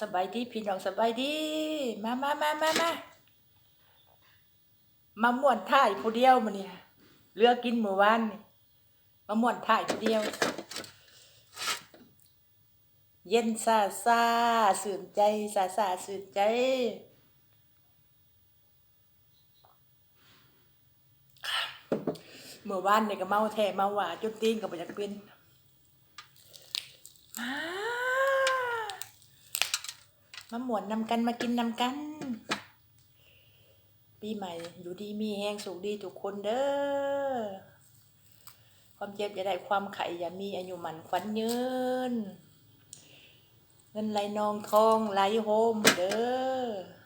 สบายดีพี่น้องสบายดี มามามามามามาม่วนท่ายผู้เดียวมาเนี่ยเลือกกินเมื่อวานมาม่วนท่ายผู้เดียว เย็นซาซาสื่นใจซาซาสื่นใจเมื่อวานเนี่ยก็เมาแท้เมาหว่าจนตีนก็บ่อยากเป็นมา มาหมวนนำกันมากินนำกัน ปีใหม่อยู่ดีมีแห้งสุขดีทุกคนเด้อความเจ็บอย่าได้ความไข่อย่ามีอายุหมันขวัญยืน เงินไหลนองทองไหลโฮมเด้อ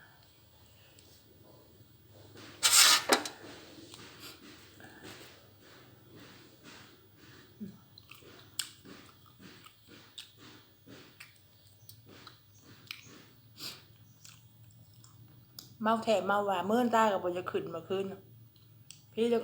เมาแถมเมาว่าเมื่อนตากับบจะขึ้นมาคืนพี่จะ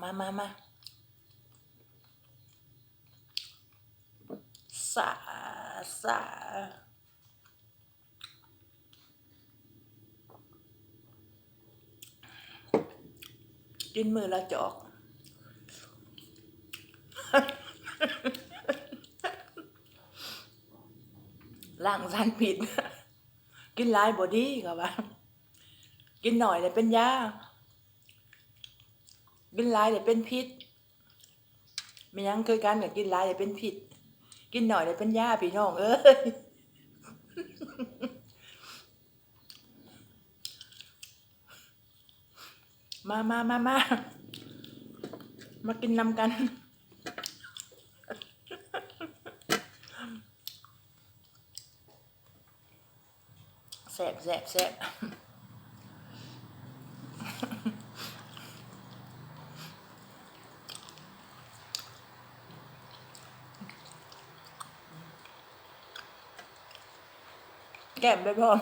มามามาสาสา กินมือละจอกล่างสันผิด กินหลายบอดี้กับว่า กินหน่อยเลยเป็นยา กินหลายเลยเป็นพิษม่ยังเคยกันกับกินหลายเลยเป็นพิษ กินหน่อยเลยเป็นยาพี่น้องเอ้ย มามามามามากินนำกัน แสบแสบแสบแก้มไปพร้อม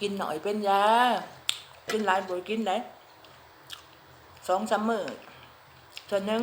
กินหน่อยเป็นยา กินหลายบ่อยกินได้สองสามมื้อเทื่อหนึง